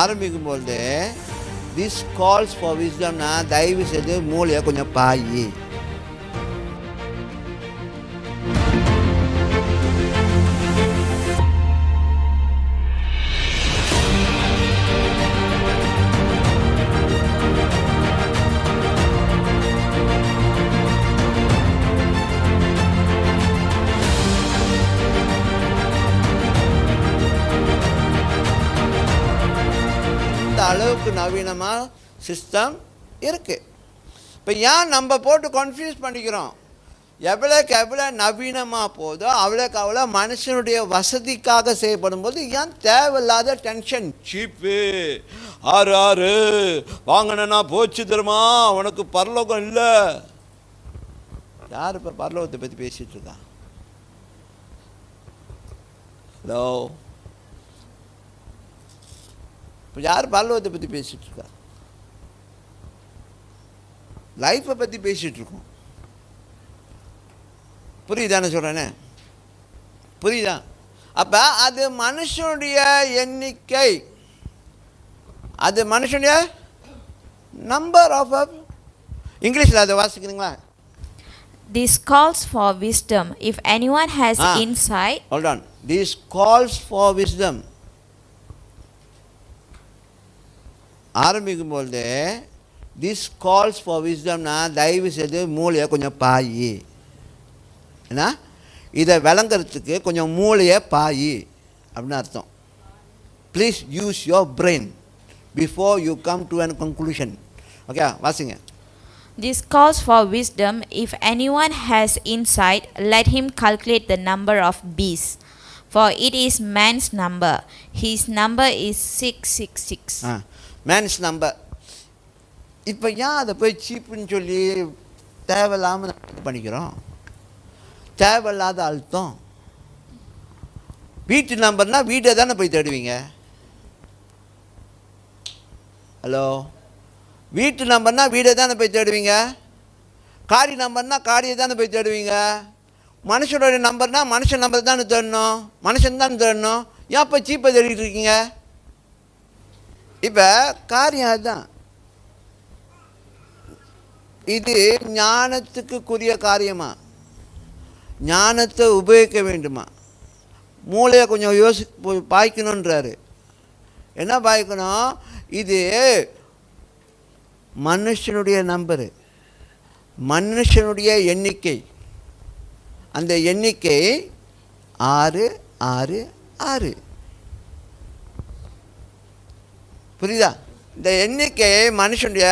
ஆரம்பிக்கும் பொழுது this calls for விஸ்டம்னா தயவு செய்து மூளையை கொஞ்சம் பாயி. அளவுக்கு நவீனமாக சிஸ்டம் இருக்குது இப்போ ஏன் நம்ம போட்டு கன்ஃபியூஸ் பண்ணிக்கிறோம்? எவ்வளோக்கு எவ்வளோ நவீனமாக போதோ அவ்வளோக்கு அவ்வளோ மனுஷனுடைய வசதிக்காக செய்யப்படும் போது ஏன் தேவையில்லாத டென்ஷன் சீப்பு ஆறு ஆறு. வாங்கினா போச்சு தருமா உனக்கு பரலோகம் இல்லை. யார் இப்போ பரலோகத்தை பற்றி பேசிகிட்டு இருக்கான் ஹலோ இப்போ யார் பரலோகத்தை பற்றி பேசிகிட்டு இருக்கா லைஃப்பை பற்றி பேசிகிட்டு இருக்கோம் புரியுதானே சொல்கிறேனே புரியுதா அப்போ அது மனுஷனுடைய எண்ணிக்கை அது மனுஷனுடைய நம்பர் ஆஃப் இங்கிலீஷில் அதை வாசிக்கிறீங்களா This calls for wisdom. If anyone has Ah. insight, hold on this calls for wisdom ஆரம்பிக்கும்பொழுது this calls for விஸ்டம்னா தயவு செய்து மூளையை கொஞ்சம் பாயி ஏன்னா இதை விளங்குறதுக்கு கொஞ்சம் மூளையை பாயி அப்படின்னு அர்த்தம் please use your brain before you come to an conclusion okay வாசிங்க this calls for wisdom. If anyone has insight, let him calculate the number of beasts. For it is man's number. His number is 666. Ah Man's number இப்போ ஏன் அதை போய் சீப்புன்னு சொல்லி தேவையில்லாமல் பண்ணிக்கிறோம்? தேவையில்லாத அழுத்தம். வீட்டு நம்பர்னால் வீட்டை தானே போய் தேடுவீங்க? ஹலோ வீட்டு நம்பர்னால் வீடை தானே போய் தேடுவீங்க? காடி நம்பர்னா காரியை தானே போய் தேடுவீங்க? மனுஷனுடைய நம்பர்னால் மனுஷன் நம்பர் தானே தேடணும். மனுஷன் தானே தேடணும். ஏன் போய் சீப்பை தேடிட்டு இருக்கீங்க? இப்போ காரியம் அதுதான். இது ஞானத்துக்குரிய காரியமா? ஞானத்தை உபயோகிக்க வேண்டுமா? மூளையை கொஞ்சம் யோசி பாய்க்கணுன்றாரு என்ன பாய்க்கணும்? இது மனுஷனுடைய நம்பரு. மனுஷனுடைய எண்ணிக்கை. அந்த எண்ணிக்கை ஆறு ஆறு ஆறு. புரியுதா? இந்த எண்ணிக்கை மனுஷனுடைய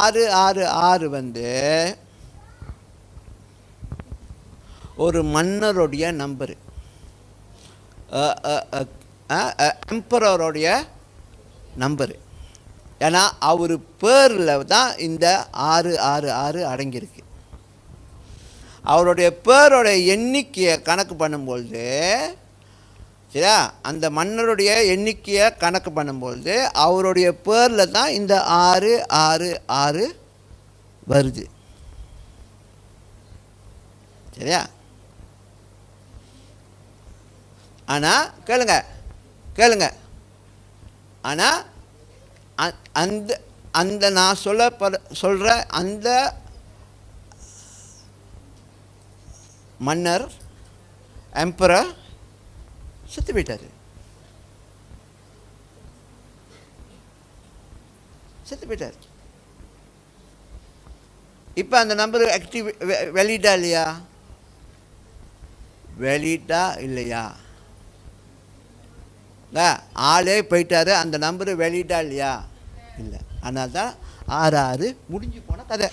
ஆறு ஆறு ஆறு வந்து ஒரு மன்னருடைய நம்பரு. எம்பரருடைய நம்பரு. ஏன்னா அவர் பேரில் தான் இந்த ஆறு ஆறு ஆறு அடங்கியிருக்கு. அவருடைய பேருடைய எண்ணிக்கையை கணக்கு பண்ணும்பொழுது சரியா? அந்த மன்னருடைய எண்ணிக்கையை கணக்கு பண்ணும்பொழுது அவருடைய பேரில் தான் இந்த ஆறு ஆறு ஆறு வருது. சரியா? ஆனால் கேளுங்க கேளுங்க. ஆனால் அந்த அந்த நான் சொல்ல சொல்கிற அந்த மன்னர் எம்பரர் செத்து போயிட்டார். செத்து போயிட்டார். இப்போ அந்த நம்பர் ஆக்டிவ் வெளியிட்டா இல்லையா? வெளியிட்டா இல்லையா? ஆளே போயிட்டாரு. அந்த நம்பரு வெளியிட்டா இல்லையா? இல்லை. ஆனால் தான் ஆறு ஆறு முடிஞ்சு போன கதை.